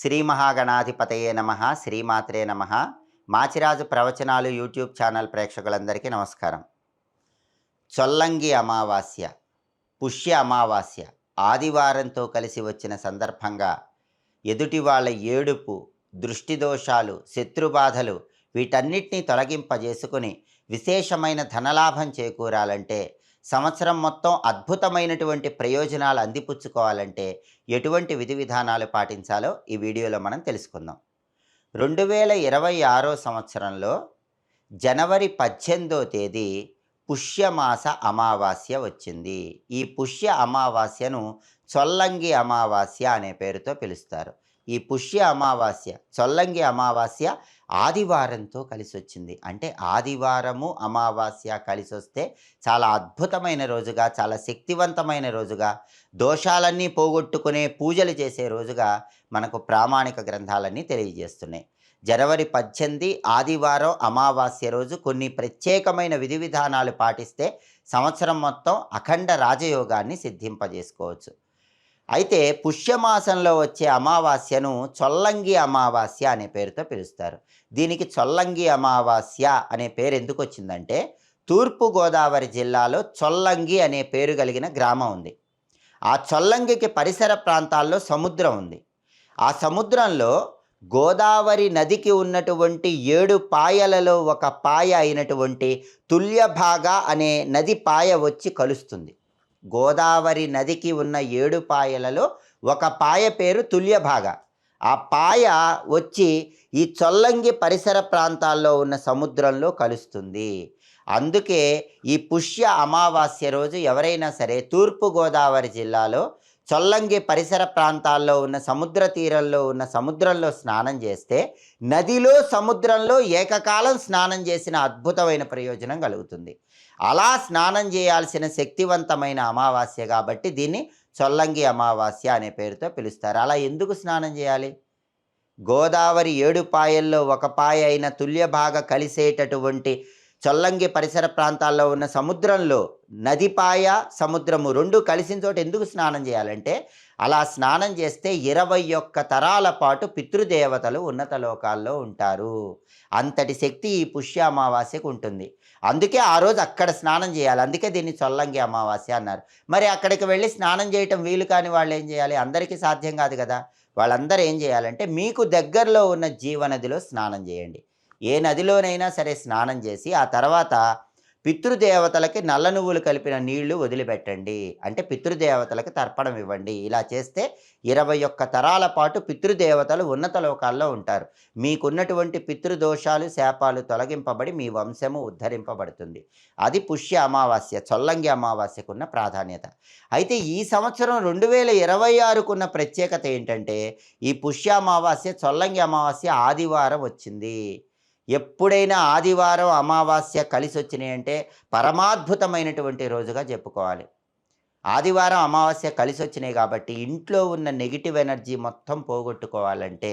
శ్రీ మహాగణాధిపతయే నమ శ్రీమాత్రే నమ. మాచిరాజు ప్రవచనాలు యూట్యూబ్ ఛానల్ ప్రేక్షకులందరికీ నమస్కారం. చొల్లంగి అమావాస్య పుష్య అమావాస్య ఆదివారంతో కలిసి వచ్చిన సందర్భంగా ఎదుటి వాళ్ళ ఏడుపు దృష్టి దోషాలు శత్రుబాధలు వీటన్నిటినీ తొలగింపజేసుకుని విశేషమైన ధనలాభం చేకూరాలంటే సంవత్సరం మొత్తం అద్భుతమైనటువంటి ప్రయోజనాలు అందిపుచ్చుకోవాలంటే ఎటువంటి విధి విధానాలు పాటించాలో ఈ వీడియోలో మనం తెలుసుకుందాం. రెండు వేల ఇరవై ఆరో సంవత్సరంలో జనవరి పద్దెనిమిదో తేదీ పుష్యమాస అమావాస్య వచ్చింది. ఈ పుష్య అమావాస్యను చొల్లంగి అమావాస్య అనే పేరుతో పిలుస్తారు. ఈ పుష్య అమావాస్య చొల్లంగి అమావాస్య ఆదివారంతో కలిసి వచ్చింది అంటే ఆదివారము అమావాస్య కలిసి వస్తే చాలా అద్భుతమైన రోజుగా చాలా శక్తివంతమైన రోజుగా దోషాలన్నీ పోగొట్టుకునే పూజలు చేసే రోజుగా మనకు ప్రామాణిక గ్రంథాలన్నీ తెలియజేస్తున్నాయి. జనవరి పద్దెనిమిది ఆదివారం అమావాస్య రోజు కొన్ని ప్రత్యేకమైన విధి విధానాలు పాటిస్తే సంవత్సరం మొత్తం అఖండ రాజయోగాన్ని సిద్ధింపజేసుకోవచ్చు. అయితే పుష్యమాసంలో వచ్చే అమావాస్యను చొల్లంగి అమావాస్య అనే పేరుతో పిలుస్తారు. దీనికి చొల్లంగి అమావాస్య అనే పేరు ఎందుకు వచ్చిందంటే తూర్పుగోదావరి జిల్లాలో చొల్లంగి అనే పేరు కలిగిన గ్రామం ఉంది. ఆ చొల్లంగికి పరిసర ప్రాంతాల్లో సముద్రం ఉంది. ఆ సముద్రంలో గోదావరి నదికి ఉన్నటువంటి ఏడు పాయలలో ఒక పాయ అయినటువంటి తుల్యభాగ అనే నది పాయ వచ్చి కలుస్తుంది. గోదావరి నదికి ఉన్న ఏడు పాయలలో ఒక పాయ పేరు తుల్యభాగ. ఆ పాయ వచ్చి ఈ చొల్లంగి పరిసర ప్రాంతాల్లో ఉన్న సముద్రంలో కలుస్తుంది. అందుకే ఈ పుష్య అమావాస్య రోజు ఎవరైనా సరే తూర్పు గోదావరి జిల్లాలో చొల్లంగి పరిసర ప్రాంతాల్లో ఉన్న సముద్ర తీరంలో ఉన్న సముద్రంలో స్నానం చేస్తే నదిలో సముద్రంలో ఏకకాలం స్నానం చేసిన అద్భుతమైన ప్రయోజనం కలుగుతుంది. అలా స్నానం చేయాల్సిన శక్తివంతమైన అమావాస్య కాబట్టి దీన్ని చొల్లంగి అమావాస్య అనే పేరుతో పిలుస్తారు. అలా ఎందుకు స్నానం చేయాలి? గోదావరి ఏడు పాయల్లో ఒక పాయ అయిన తుల్యభాగ కలిసేటటువంటి చొల్లంగి పరిసర ప్రాంతాల్లో ఉన్న సముద్రంలో నదిపాయ సముద్రము రెండు కలిసిన చోట ఎందుకు స్నానం చేయాలంటే అలా స్నానం చేస్తే ఇరవై ఒక్క తరాల పాటు పితృదేవతలు ఉన్నత లోకాల్లో ఉంటారు. అంతటి శక్తి ఈ పుష్య అమావాస్యకు ఉంటుంది. అందుకే ఆ రోజు అక్కడ స్నానం చేయాలి. అందుకే దీన్ని చొల్లంగి అమావాస్య అన్నారు. మరి అక్కడికి వెళ్ళి స్నానం చేయటం వీలు కాని వాళ్ళు ఏం చేయాలి? అందరికీ సాధ్యం కాదు కదా. వాళ్ళందరూ ఏం చేయాలంటే మీకు దగ్గరలో ఉన్న జీవనదిలో స్నానం చేయండి. ఏ నదిలోనైనా సరే స్నానం చేసి ఆ తర్వాత పితృదేవతలకి నల్ల నువ్వులు కలిపిన నీళ్ళు వదిలిపెట్టండి. అంటే పితృదేవతలకు తర్పణం ఇవ్వండి. ఇలా చేస్తే ఇరవై ఒక్క తరాల పాటు పితృదేవతలు ఉన్నత లోకాల్లో ఉంటారు. మీకున్నటువంటి పితృదోషాలు శాపాలు తొలగింపబడి మీ వంశము ఉద్ధరింపబడుతుంది. అది పుష్య అమావాస్య చొల్లంగి అమావాస్యకున్న ప్రాధాన్యత. అయితే ఈ సంవత్సరం రెండు వేల ఇరవై ఆరుకున్న ప్రత్యేకత ఏంటంటే ఈ పుష్య అమావాస్య చొల్లంగి అమావాస్య ఆదివారం వచ్చింది. ఎప్పుడైనా ఆదివారం అమావాస్య కలిసి వచ్చినాయి అంటే పరమాద్భుతమైనటువంటి రోజుగా చెప్పుకోవాలి. ఆదివారం అమావాస్య కలిసి వచ్చినాయి కాబట్టి ఇంట్లో ఉన్న నెగిటివ్ ఎనర్జీ మొత్తం పోగొట్టుకోవాలంటే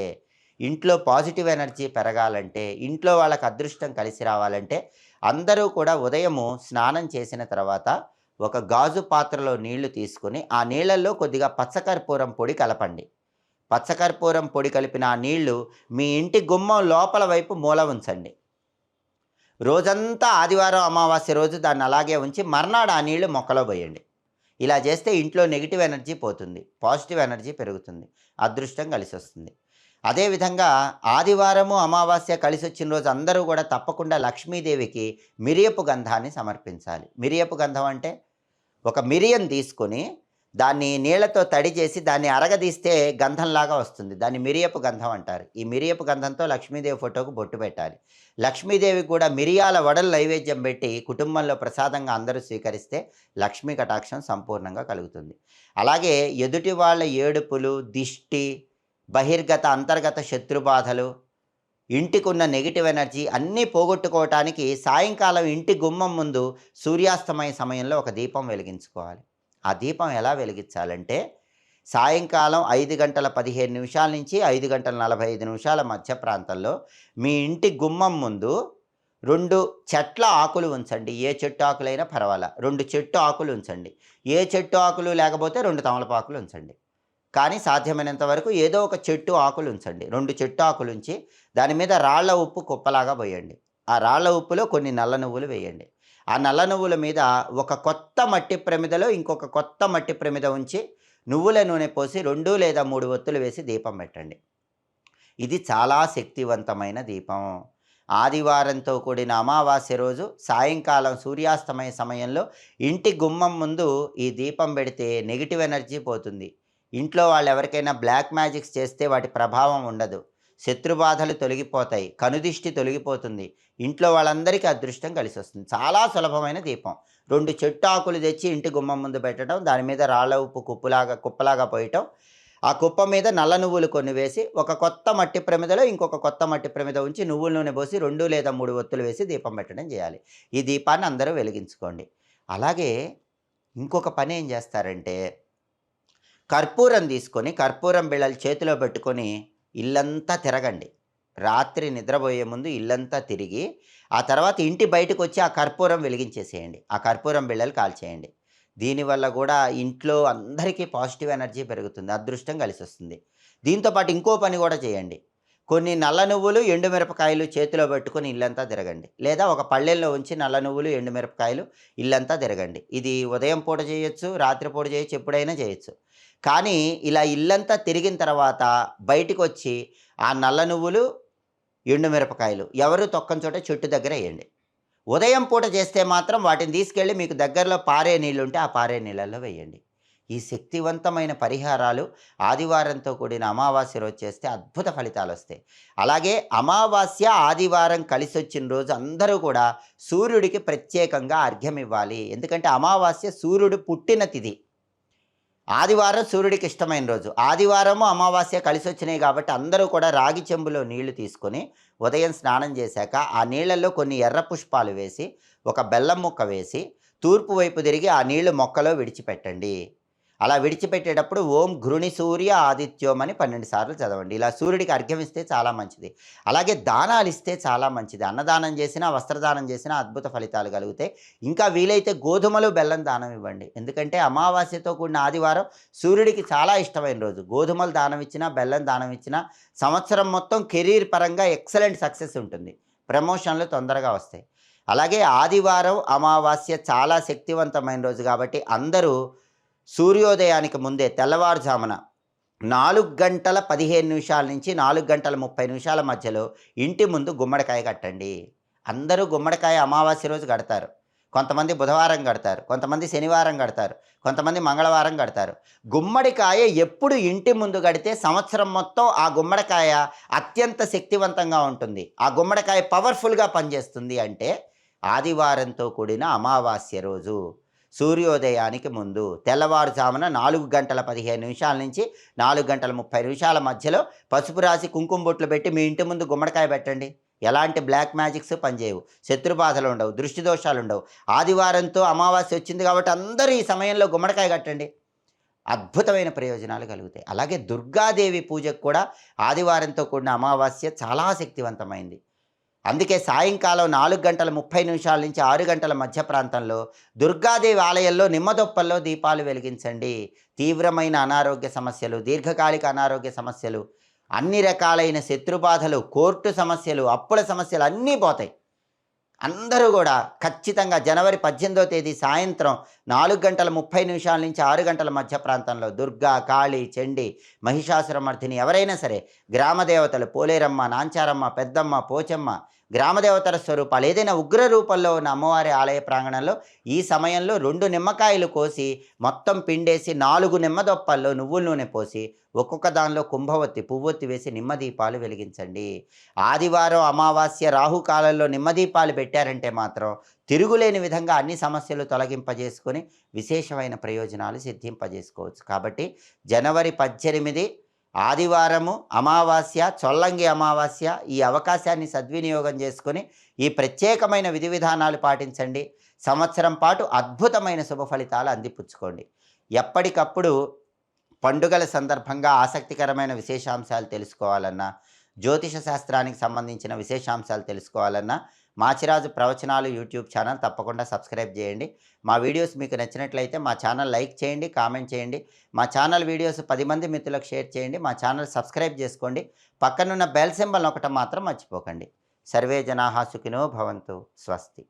ఇంట్లో పాజిటివ్ ఎనర్జీ పెరగాలంటే ఇంట్లో వాళ్ళకి అదృష్టం కలిసి రావాలంటే అందరూ కూడా ఉదయము స్నానం చేసిన తర్వాత ఒక గాజు పాత్రలో నీళ్ళు తీసుకుని ఆ నీళ్ళల్లో కొద్దిగా పచ్చకర్పూరం పొడి కలపండి. పచ్చకర్పూరం పొడి కలిపిన ఆ నీళ్ళు మీ ఇంటి గుమ్మం లోపల వైపు మూల ఉంచండి. రోజంతా ఆదివారం అమావాస్య రోజు దాన్ని అలాగే ఉంచి మర్నాడు ఆ నీళ్ళు మొక్కలో పోయండి. ఇలా చేస్తే ఇంట్లో నెగిటివ్ ఎనర్జీ పోతుంది పాజిటివ్ ఎనర్జీ పెరుగుతుంది అదృష్టం కలిసి వస్తుంది అదేవిధంగా ఆదివారము అమావాస్య కలిసి వచ్చిన రోజు అందరూ కూడా తప్పకుండా లక్ష్మీదేవికి మిరియపు గంధాన్ని సమర్పించాలి. మిరియపు గంధం అంటే ఒక మిరియం తీసుకొని దాన్ని నీళ్ళతో తడి చేసి దాన్ని అరగదీస్తే గంధంలాగా వస్తుంది. దాన్ని మిరియపు గంధం అంటారు. ఈ మిరియపు గంధంతో లక్ష్మీదేవి ఫోటోకు బొట్టు పెట్టాలి. లక్ష్మీదేవి కూడా మిరియాల వడలు నైవేద్యం పెట్టి కుటుంబంలో ప్రసాదంగా అందరూ స్వీకరిస్తే లక్ష్మీ కటాక్షం సంపూర్ణంగా కలుగుతుంది. అలాగే ఎదుటి వాళ్ళ ఏడుపులు దిష్టి బహిర్గత అంతర్గత శత్రుబాధలు ఇంటికి ఉన్న నెగిటివ్ ఎనర్జీ అన్నీ పోగొట్టుకోవటానికి సాయంకాలం ఇంటి గుమ్మం ముందు సూర్యాస్తమయ సమయంలో ఒక దీపం వెలిగించుకోవాలి. ఆ దీపం ఎలా వెలిగించాలంటే సాయంకాలం ఐదు గంటల పదిహేను నిమిషాల నుంచి ఐదు గంటల నలభై ఐదు నిమిషాల మధ్య ప్రాంతంలో మీ ఇంటి గుమ్మం ముందు రెండు చెట్ల ఆకులు ఉంచండి. ఏ చెట్టు ఆకులైనా పర్వాలా? రెండు చెట్టు ఆకులు ఉంచండి. ఏ చెట్టు ఆకులు లేకపోతే రెండు తమలపాకులు ఉంచండి. కానీ సాధ్యమైనంత వరకు ఏదో ఒక చెట్టు ఆకులు ఉంచండి. రెండు చెట్టు ఆకులు ఉంచి దాని మీద రాళ్ళ ఉప్పు కుప్పలాగా పోయండి. ఆ రాళ్ళ ఉప్పులో కొన్ని నల్ల నువ్వులు వేయండి. ఆ నల్ల నువ్వుల మీద ఒక కొత్త మట్టి ప్రమిదలో ఇంకొక కొత్త మట్టి ప్రమిద ఉంచి నువ్వుల నూనె పోసి రెండు లేదా మూడు ఒత్తులు వేసి దీపం పెట్టండి. ఇది చాలా శక్తివంతమైన దీపం. ఆదివారంతో కూడిన అమావాస్య రోజు సాయంకాలం సూర్యాస్తమయ సమయంలో ఇంటి గుమ్మం ముందు ఈ దీపం పెడితే నెగిటివ్ ఎనర్జీ పోతుంది. ఇంట్లో వాళ్ళు ఎవరికైనా బ్లాక్ మ్యాజిక్స్ చేస్తే వాటి ప్రభావం ఉండదు. శత్రుబాధలు తొలగిపోతాయి కనుదిష్టి తొలగిపోతుంది. ఇంట్లో వాళ్ళందరికీ అదృష్టం కలిసి వస్తుంది చాలా సులభమైన దీపం. రెండు చెట్టు ఆకులు తెచ్చి ఇంటి గుమ్మం ముందు పెట్టడం దాని మీద రాళ్ళ ఉప్పు కుప్పులాగా కుప్పలాగా పోయటం ఆ కుప్ప మీద నల్ల నువ్వులు కొన్ని వేసి ఒక కొత్త మట్టి ప్రమిదలో ఇంకొక కొత్త మట్టి ప్రమిద ఉంచి నువ్వుల నూనె పోసి రెండు లేదా మూడు ఒత్తులు వేసి దీపం పెట్టడం చేయాలి. ఈ దీపాన్ని అందరూ వెలిగించుకోండి. అలాగే ఇంకొక పని ఏం చేస్తారంటే కర్పూరం తీసుకొని కర్పూరం బిళ్ళలు చేతిలో పెట్టుకొని ఇల్లంతా తిరగండి. రాత్రి నిద్రపోయే ముందు ఇల్లంతా తిరిగి ఆ తర్వాత ఇంటి బయటకు వచ్చి ఆ కర్పూరం వెలిగించేసేయండి. ఆ కర్పూరం బిళ్ళలు కాల్చేయండి. దీనివల్ల కూడా ఇంట్లో అందరికీ పాజిటివ్ ఎనర్జీ పెరుగుతుంది అదృష్టం కలిసి వస్తుంది దీంతోపాటు ఇంకో పని కూడా చేయండి. కొన్ని నల్ల నువ్వులు ఎండుమిరపకాయలు చేతిలో పెట్టుకొని ఇల్లంతా తిరగండి. లేదా ఒక పళ్ళెల్లో ఉంచి నల్ల నువ్వులు ఎండుమిరపకాయలు ఇల్లంతా తిరగండి. ఇది ఉదయం పూట చేయొచ్చు రాత్రి పూట చేయొచ్చు ఎప్పుడైనా చేయొచ్చు. కానీ ఇలా ఇల్లంతా తిరిగిన తర్వాత బయటకు వచ్చి ఆ నల్ల నువ్వులు ఎండుమిరపకాయలు ఎవరు తొక్కని చోట చెట్టు దగ్గర వేయండి. ఉదయం పూట చేస్తే మాత్రం వాటిని తీసుకెళ్ళి మీకు దగ్గరలో పారే నీళ్ళు ఉంటే ఆ పారే నీళ్ళల్లో వేయండి. ఈ శక్తివంతమైన పరిహారాలు ఆదివారంతో కూడిన అమావాస్య రోజు చేస్తే అద్భుత ఫలితాలు వస్తాయి. అలాగే అమావాస్య ఆదివారం కలిసి వచ్చిన రోజు అందరూ కూడా సూర్యుడికి ప్రత్యేకంగా అర్ఘ్యం ఇవ్వాలి ఎందుకంటే అమావాస్య సూర్యుడు పుట్టిన తిథి ఆదివారం సూర్యుడికి ఇష్టమైన రోజు. ఆదివారము అమావాస్య కలిసి వచ్చినాయి కాబట్టి అందరూ కూడా రాగి చెంబులో నీళ్ళు తీసుకొని ఉదయం స్నానం చేశాక ఆ నీళ్ళలో కొన్ని ఎర్ర పుష్పాలు వేసి ఒక బెల్లం ముక్క వేసి తూర్పు వైపు తిరిగి ఆ నీళ్ళు మొక్కలో విడిచిపెట్టండి. అలా విడిచిపెట్టేటప్పుడు ఓం ఘృణి సూర్య ఆదిత్యోం అని పన్నెండు సార్లు చదవండి. ఇలా సూర్యుడికి అర్ఘ్యం ఇస్తే చాలా మంచిది. అలాగే దానాలు ఇస్తే చాలా మంచిది. అన్నదానం చేసినా వస్త్రదానం చేసినా అద్భుత ఫలితాలు కలుగుతాయి ఇంకా వీలైతే గోధుమలు బెల్లం దానం ఇవ్వండి. ఎందుకంటే అమావాస్యతో కూడిన ఆదివారం సూర్యుడికి చాలా ఇష్టమైన రోజు. గోధుమలు దానం ఇచ్చినా బెల్లం దానం ఇచ్చినా సంవత్సరం మొత్తం కెరీర్ పరంగా ఎక్సలెంట్ సక్సెస్ ఉంటుంది. ప్రమోషన్లు తొందరగా వస్తాయి. అలాగే ఆదివారం అమావాస్య చాలా శక్తివంతమైన రోజు కాబట్టి అందరూ సూర్యోదయానికి ముందే తెల్లవారుజామున నాలుగు గంటల పదిహేను నిమిషాల నుంచి నాలుగు గంటల ముప్పై నిమిషాల మధ్యలో ఇంటి ముందు గుమ్మడికాయ కట్టండి. అందరూ గుమ్మడికాయ అమావాస్య రోజు కడతారు. కొంతమంది బుధవారం కడతారు. కొంతమంది శనివారం కడతారు. కొంతమంది మంగళవారం కడతారు. గుమ్మడికాయ ఎప్పుడు ఇంటి ముందు కడితే సంవత్సరం మొత్తం ఆ గుమ్మడికాయ అత్యంత శక్తివంతంగా ఉంటుంది. ఆ గుమ్మడికాయ పవర్ఫుల్గా పనిచేస్తుంది అంటే ఆదివారంతో కూడిన అమావాస్య రోజు. సూర్యోదయానికి ముందు తెల్లవారుజామున నాలుగు గంటల పదిహేను నిమిషాల నుంచి నాలుగు గంటల ముప్పై నిమిషాల మధ్యలో పసుపు రాసి కుంకుమ బొట్లు పెట్టి మీ ఇంటి ముందు గుమ్మడికాయ పెట్టండి. ఎలాంటి బ్లాక్ మ్యాజిక్స్ పనిచేయవు. శత్రుబాధలు ఉండవు దృష్టి దోషాలు ఉండవు. ఆదివారంతో అమావాస్య వచ్చింది కాబట్టి అందరూ ఈ సమయంలో గుమ్మడికాయ కట్టండి. అద్భుతమైన ప్రయోజనాలు కలుగుతాయి. అలాగే దుర్గాదేవి పూజకు కూడా ఆదివారంతో కూడిన అమావాస్య చాలా శక్తివంతమైంది. అందుకే సాయంకాలం నాలుగు గంటల ముప్పై నిమిషాల నుంచి ఆరు గంటల మధ్య ప్రాంతంలో దుర్గాదేవి ఆలయంలో నిమ్మదొప్పల్లో దీపాలు వెలిగించండి. తీవ్రమైన అనారోగ్య సమస్యలు దీర్ఘకాలిక అనారోగ్య సమస్యలు అన్ని రకాలైన శత్రుబాధలు కోర్టు సమస్యలు అప్పుల సమస్యలు అన్నీ పోతాయి. అందరూ కూడా ఖచ్చితంగా జనవరి పద్దెనిమిదో తేదీ సాయంత్రం నాలుగు గంటల ముప్పై నిమిషాల నుంచి ఆరు గంటల మధ్య ప్రాంతంలో దుర్గా కాళీ చండి మహిషాసురమర్థిని ఎవరైనా సరే గ్రామదేవతలు పోలేరమ్మ నాంచారమ్మ పెద్దమ్మ పోచమ్మ గ్రామదేవతల స్వరూపాలు. ఏదైనా ఉగ్ర రూపంలో ఉన్న అమ్మవారి ఆలయ ప్రాంగణంలో ఈ సమయంలో రెండు నిమ్మకాయలు కోసి మొత్తం పిండేసి నాలుగు నిమ్మదొప్పల్లో నువ్వుల నూనె పోసి ఒక్కొక్క దానిలో కుంభవత్తి పువ్వొత్తి వేసి నిమ్మదీపాలు వెలిగించండి. ఆదివారం అమావాస్య రాహుకాలంలో నిమ్మదీపాలు పెట్టారంటే మాత్రం తిరుగులేని విధంగా అన్ని సమస్యలు తొలగింపజేసుకొని విశేషమైన ప్రయోజనాలు సిద్ధింపజేసుకోవచ్చు. కాబట్టి జనవరి పద్దెనిమిది ఆదివారము అమావాస్య చొల్లంగి అమావాస్య ఈ అవకాశాన్ని సద్వినియోగం చేసుకుని ఈ ప్రత్యేకమైన విధి విధానాలు పాటించండి. సంవత్సరం పాటు అద్భుతమైన శుభ ఫలితాలు అందిపుచ్చుకోండి. ఎప్పటికప్పుడు పండుగల సందర్భంగా ఆసక్తికరమైన విశేషాంశాలు తెలుసుకోవాలన్నా జ్యోతిష శాస్త్రానికి సంబంధించిన విశేషాంశాలు తెలుసుకోవాలన్నా మాచిరాజు ప్రవచనాలు యూట్యూబ్ ఛానల్ తప్పకుండా సబ్స్క్రైబ్ చేయండి. మా వీడియోస్ మీకు నచ్చినట్లయితే మా ఛానల్ లైక్ చేయండి కామెంట్ చేయండి. మా ఛానల్ వీడియోస్ పది మంది మిత్రులకు షేర్ చేయండి. మా ఛానల్ సబ్స్క్రైబ్ చేసుకోండి. పక్కనున్న బెల్ సింబల్ ఒకటి మాత్రం మర్చిపోకండి. సర్వే జనాహా సుఖినో భవంతు. స్వస్తి.